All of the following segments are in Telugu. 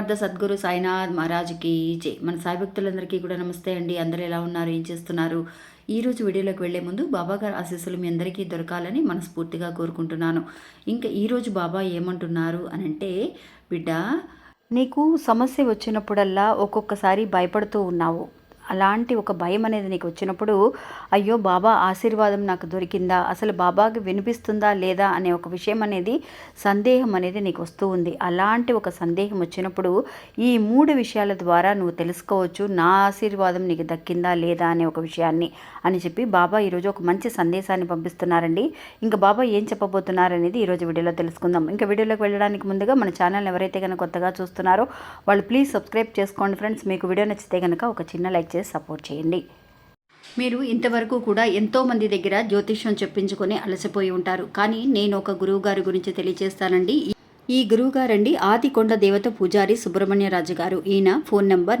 సమర్థ సద్గురు సాయినాథ్ మహారాజ్కి జై. మన సాయి భక్తులందరికీ కూడా నమస్తే అండి. అందరూ ఎలా ఉన్నారు? ఏం చేస్తున్నారు? ఈ రోజు వీడియోలోకి వెళ్ళే ముందు బాబా గారి ఆశీస్సులు మీ అందరికీ దొరకాలని మనస్ఫూర్తిగా కోరుకుంటున్నాను. ఇంకా ఈరోజు బాబా ఏమంటున్నారు అని అంటే బిడ్డ నీకు సమస్య వచ్చినప్పుడల్లా ఒక్కొక్కసారి భయపడుతూ ఉన్నావు. అలాంటి ఒక భయం అనేది నీకు వచ్చినప్పుడు అయ్యో బాబా ఆశీర్వాదం నాకు దొరికిందా? అసలు బాబాకి వినిపిస్తుందా లేదా అనే ఒక విషయం అనేది సందేహం అనేది నీకు వస్తూ ఉంది. అలాంటి ఒక సందేహం వచ్చినప్పుడు ఈ మూడు విషయాల ద్వారా నువ్వు తెలుసుకోవచ్చు నా ఆశీర్వాదం నీకు దక్కిందా లేదా అనే ఒక విషయాన్ని అని చెప్పి బాబా ఈరోజు ఒక మంచి సందేశాన్ని పంపిస్తున్నారండి. ఇంకా బాబా ఏం చెప్పబోతున్నారనేది ఈరోజు వీడియోలో తెలుసుకుందాం. ఇంకా వీడియోలోకి వెళ్ళడానికి ముందుగా మన ఛానల్ ఎవరైతే కనుక కొత్తగా చూస్తున్నారో వాళ్ళు ప్లీజ్ సబ్స్క్రైబ్ చేసుకోండి ఫ్రెండ్స్. మీకు వీడియో నచ్చితే కనుక ఒక చిన్న లైక్ చేసి సపోర్ట్ చేయండి. మీరు ఇంతవరకు కూడా ఎంతో మంది దగ్గర జ్యోతిష్యం చెప్పించుకొని అలసిపోయి ఉంటారు. కానీ నేను ఒక గురువు గారి గురించి తెలియజేస్తానండి. ఈ గురువు గారండి ఆదికొండ దేవత పూజారి సుబ్రహ్మణ్యరాజు గారు ఈయన phone number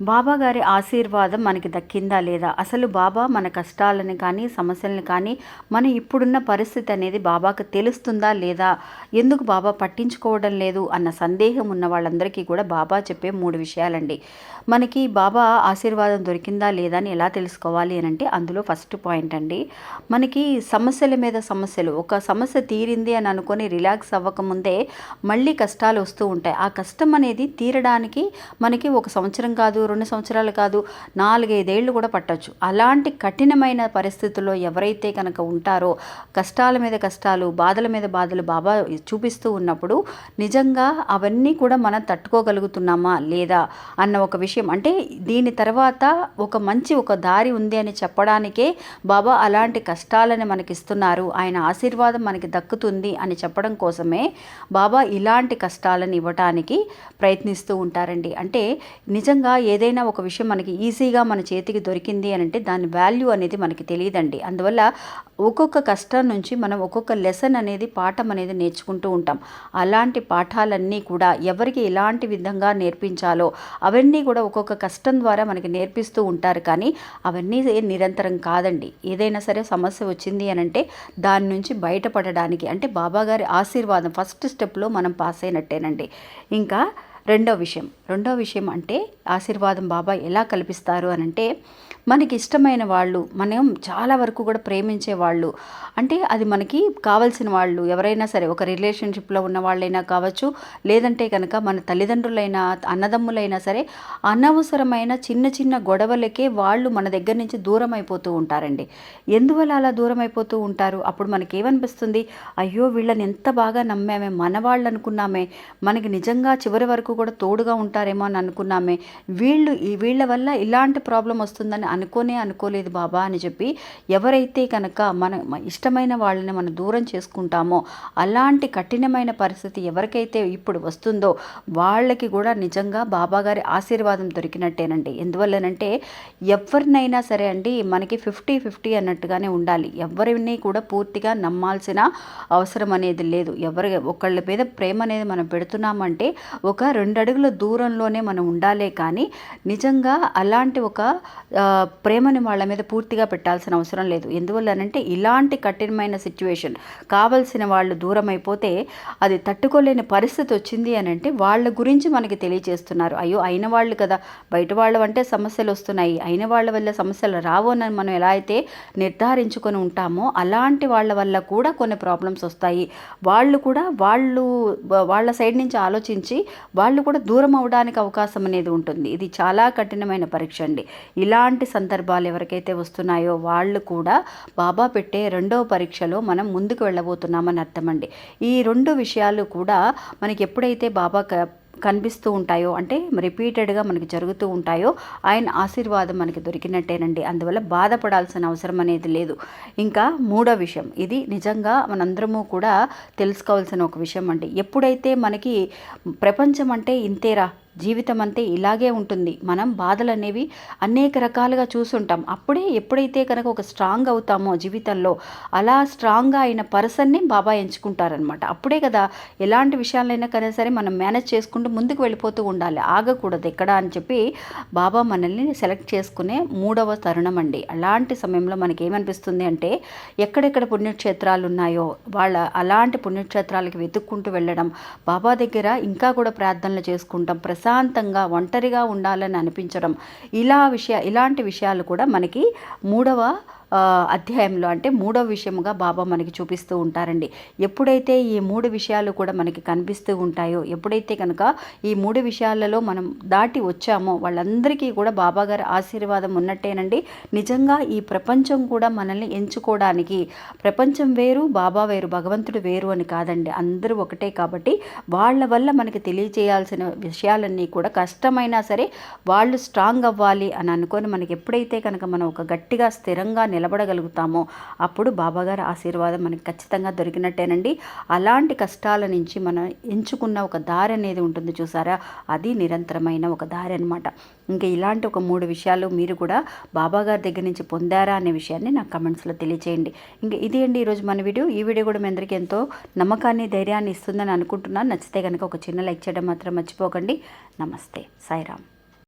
బాబా గారి ఆశీర్వాదం మనకి దక్కిందా లేదా? అసలు బాబా మన కష్టాలని కానీ సమస్యలను కానీ మన ఇప్పుడున్న పరిస్థితి అనేది బాబాకు తెలుస్తుందా లేదా? ఎందుకు బాబా పట్టించుకోవడం లేదు? అన్న సందేహం ఉన్న వాళ్ళందరికీ కూడా బాబా చెప్పే మూడు విషయాలండి. మనకి బాబా ఆశీర్వాదం దొరికిందా లేదా అని ఎలా తెలుసుకోవాలి అని అంటే అందులో ఫస్ట్ పాయింట్ అండి. మనకి సమస్యల మీద సమస్యలు. ఒక సమస్య తీరింది అని అనుకొని రిలాక్స్ అవ్వకముందే మళ్ళీ కష్టాలు వస్తూ ఉంటాయి. ఆ కష్టం అనేది తీరడానికి మనకి ఒక సంవత్సరం కాదు రెండు సంవత్సరాలు కాదు నాలుగైదేళ్ళు కూడా పట్టవచ్చు అలాంటి కఠినమైన పరిస్థితుల్లో ఎవరైతే కనుక ఉంటారో కష్టాల మీద కష్టాలు బాధల మీద బాధలు బాబా చూపిస్తూ ఉన్నప్పుడు నిజంగా అవన్నీ కూడా మనం తట్టుకోగలుగుతున్నామా లేదా అన్న ఒక విషయం. అంటే దీని తర్వాత ఒక మంచి ఒక దారి ఉంది అని చెప్పడానికే బాబా అలాంటి కష్టాలని మనకి ఇస్తున్నారు ఆయన ఆశీర్వాదం మనకి దక్కుతుంది అని చెప్పడం కోసమే బాబా ఇలాంటి కష్టాలను ఇవ్వటానికి ప్రయత్నిస్తూ ఉంటారండి. అంటే నిజంగా ఏదైనా ఏదైనా ఒక విషయం మనకి ఈజీగా మన చేతికి దొరికింది అని అంటే దాని వాల్యూ అనేది మనకి తెలియదండి. అందువల్ల ఒక్కొక్క కష్టం నుంచి మనం ఒక్కొక్క లెసన్ అనేది పాఠం అనేది నేర్చుకుంటూ ఉంటాం. అలాంటి పాఠాలన్నీ కూడా ఎవరికి ఎలాంటి విధంగా నేర్పించాలో అవన్నీ కూడా ఒక్కొక్క కష్టం ద్వారా మనకి నేర్పిస్తూ ఉంటారు. కానీ అవన్నీ నిరంతరం కాదండి. ఏదైనా సరే సమస్య వచ్చింది అని అంటే దాని నుంచి బయటపడడానికి అంటే బాబాగారి ఆశీర్వాదం ఫస్ట్ స్టెప్లో మనం పాస్ అయినట్టేనండి. ఇంకా రెండో విషయం. రెండో విషయం అంటే ఆశీర్వాదం బాబా ఎలా కల్పిస్తారు అని అంటే మనకి ఇష్టమైన వాళ్ళు మనం చాలా వరకు కూడా ప్రేమించే వాళ్ళు అంటే అది మనకి కావలసిన వాళ్ళు ఎవరైనా సరే ఒక రిలేషన్షిప్లో ఉన్న వాళ్ళైనా కావచ్చు లేదంటే కనుక మన తల్లిదండ్రులైనా అన్నదమ్ములైనా సరే అనవసరమైన చిన్న చిన్న గొడవలకే వాళ్ళు మన దగ్గర నుంచి దూరం అయిపోతూ ఉంటారండి. ఎందువల్ల అలా దూరం అయిపోతూ ఉంటారు? అప్పుడు మనకేమనిపిస్తుంది? అయ్యో వీళ్ళని ఎంత బాగా నమ్మామే మన వాళ్ళు అనుకున్నామే మనకి నిజంగా చివరి వరకు కూడా తోడుగా ఉంటారేమో అని అనుకున్నామే. వీళ్ళు ఈ వీళ్ళ వల్ల ఇలాంటి ప్రాబ్లం వస్తుందని అనుకోనే అనుకోలేదు బాబా అని చెప్పి ఎవరైతే కనుక మన ఇష్టమైన వాళ్ళని మనం దూరం చేసుకుంటామో అలాంటి కఠినమైన పరిస్థితి ఎవరికైతే ఇప్పుడు వస్తుందో వాళ్ళకి కూడా నిజంగా బాబాగారి ఆశీర్వాదం దొరికినట్టేనండి. ఎందువల్లనంటే ఎవరినైనా సరే అండి మనకి ఫిఫ్టీ ఫిఫ్టీ అన్నట్టుగానే ఉండాలి. ఎవరిని కూడా పూర్తిగా నమ్మాల్సిన అవసరం అనేది లేదు. ఎవరి ఒకళ్ళ మీద ప్రేమ అనేది మనం పెడుతున్నామంటే ఒక రెండు అడుగుల దూరంలోనే మనం ఉండాలే కానీ నిజంగా అలాంటి ఒక ప్రేమని వాళ్ళ మీద పూర్తిగా పెట్టాల్సిన అవసరం లేదు. ఎందువల్లనంటే ఇలాంటి కఠినమైన సిచ్యువేషన్ కావలసిన వాళ్ళు దూరం అయిపోతే అది తట్టుకోలేని పరిస్థితి వచ్చింది అని అంటే వాళ్ళ గురించి మనకి తెలియజేస్తున్నారు అయ్యో అయిన వాళ్ళు కదా. బయట వాళ్ళ అంటే సమస్యలు వస్తున్నాయి. అయిన వాళ్ళ వల్ల సమస్యలు రావోనని మనం ఎలా అయితే నిర్ధారించుకొని ఉంటామో అలాంటి వాళ్ళ వల్ల కూడా కొన్ని ప్రాబ్లమ్స్ వస్తాయి. వాళ్ళు కూడా వాళ్ళు వాళ్ళ సైడ్ నుంచి ఆలోచించి వాళ్ళు వాళ్ళు కూడా దూరం అవడానికి అవకాశం అనేది ఉంటుంది. ఇది చాలా కఠినమైన పరీక్ష అండి. ఇలాంటి సందర్భాలు ఎవరికైతే వస్తున్నాయో వాళ్ళు కూడా బాబా పెట్టే రెండవ పరీక్షలో మనం ముందుకు వెళ్ళబోతున్నామని అర్థమండి ఈ రెండు విషయాలు కూడా మనకి ఎప్పుడైతే బాబా కనిపిస్తూ ఉంటాయో అంటే రిపీటెడ్గా మనకి జరుగుతూ ఉంటాయో ఆయన ఆశీర్వాదం మనకి దొరికినట్టేనండి. అందువల్ల బాధపడాల్సిన అవసరం అనేది లేదు. ఇంకా మూడో విషయం ఇది నిజంగా మనందరము కూడా తెలుసుకోవాల్సిన ఒక విషయం అండి ఎప్పుడైతే మనకి ప్రపంచం అంటే ఇంతేరా జీవితం అంతే ఇలాగే ఉంటుంది. మనం బాధలు అనేవి అనేక రకాలుగా చూసుంటాం అప్పుడే ఎప్పుడైతే కనుక ఒక స్ట్రాంగ్ అవుతామో జీవితంలో అలా స్ట్రాంగ్గా అయిన పర్సన్ని బాబా ఎంచుకుంటారనమాట అప్పుడే కదా ఎలాంటి విషయాలైనా కన్నా సరే మనం మేనేజ్ చేసుకుంటూ ముందుకు వెళ్ళిపోతూ ఉండాలి. ఆగకూడదు. ఎక్కడ అని చెప్పి బాబా మనల్ని సెలెక్ట్ చేసుకునే మూడవ తరుణం అండి. అలాంటి సమయంలో మనకి ఏమనిపిస్తుంది అంటే ఎక్కడెక్కడ పుణ్యక్షేత్రాలు ఉన్నాయో వాళ్ళ అలాంటి పుణ్యక్షేత్రాలకి వెతుక్కుంటూ వెళ్ళడం బాబా దగ్గర ఇంకా కూడా ప్రార్థనలు చేసుకుంటాం ప్రశాంతంగా ఒంటరిగా ఉండాలని అనిపించడం. ఇలా విషయ ఇలాంటి విషయాలు కూడా మనకి మూడవ అధ్యాయంలో అంటే మూడో విషయముగా బాబా మనకి చూపిస్తూ ఉంటారండి. ఎప్పుడైతే ఈ మూడు విషయాలు కూడా మనకి కనిపిస్తూ ఉంటాయో ఎప్పుడైతే కనుక ఈ మూడు విషయాలలో మనం దాటి వచ్చామో వాళ్ళందరికీ కూడా బాబా గారి ఆశీర్వాదం ఉన్నట్టేనండి. నిజంగా ఈ ప్రపంచం కూడా మనల్ని ఎంచుకోవడానికి ప్రపంచం వేరు బాబా వేరు భగవంతుడు వేరు అని కాదండి. అందరూ ఒకటే కాబట్టి వాళ్ళ వల్ల మనకి తెలియజేయాల్సిన విషయాలన్నీ కూడా కష్టమైనా సరే వాళ్ళు స్ట్రాంగ్ అవ్వాలి అని అనుకొని మనకి ఎప్పుడైతే కనుక మనం ఒక గట్టిగా స్థిరంగా నిలబడగలుగుతామో అప్పుడు బాబాగారి ఆశీర్వాదం మనకి ఖచ్చితంగా దొరికినట్టేనండి. అలాంటి కష్టాల నుంచి మనం ఎంచుకున్న ఒక దారి అనేది ఉంటుంది చూసారా? అది నిరంతరమైన ఒక దారి అనమాట ఇంకా ఇలాంటి ఒక మూడు విషయాలు మీరు కూడా బాబాగారి దగ్గర నుంచి పొందారా అనే విషయాన్ని నాకు కమెంట్స్లో తెలియచేయండి. ఇంకా ఇది అండి ఈరోజు మన వీడియో. ఈ వీడియో కూడా మీ అందరికీ ఎంతో నమ్మకాన్ని ధైర్యాన్ని ఇస్తుందని అనుకుంటున్నాను. నచ్చితే కనుక ఒక చిన్న లైక్ చేయడం మాత్రం మర్చిపోకండి. నమస్తే. సాయిరామ్.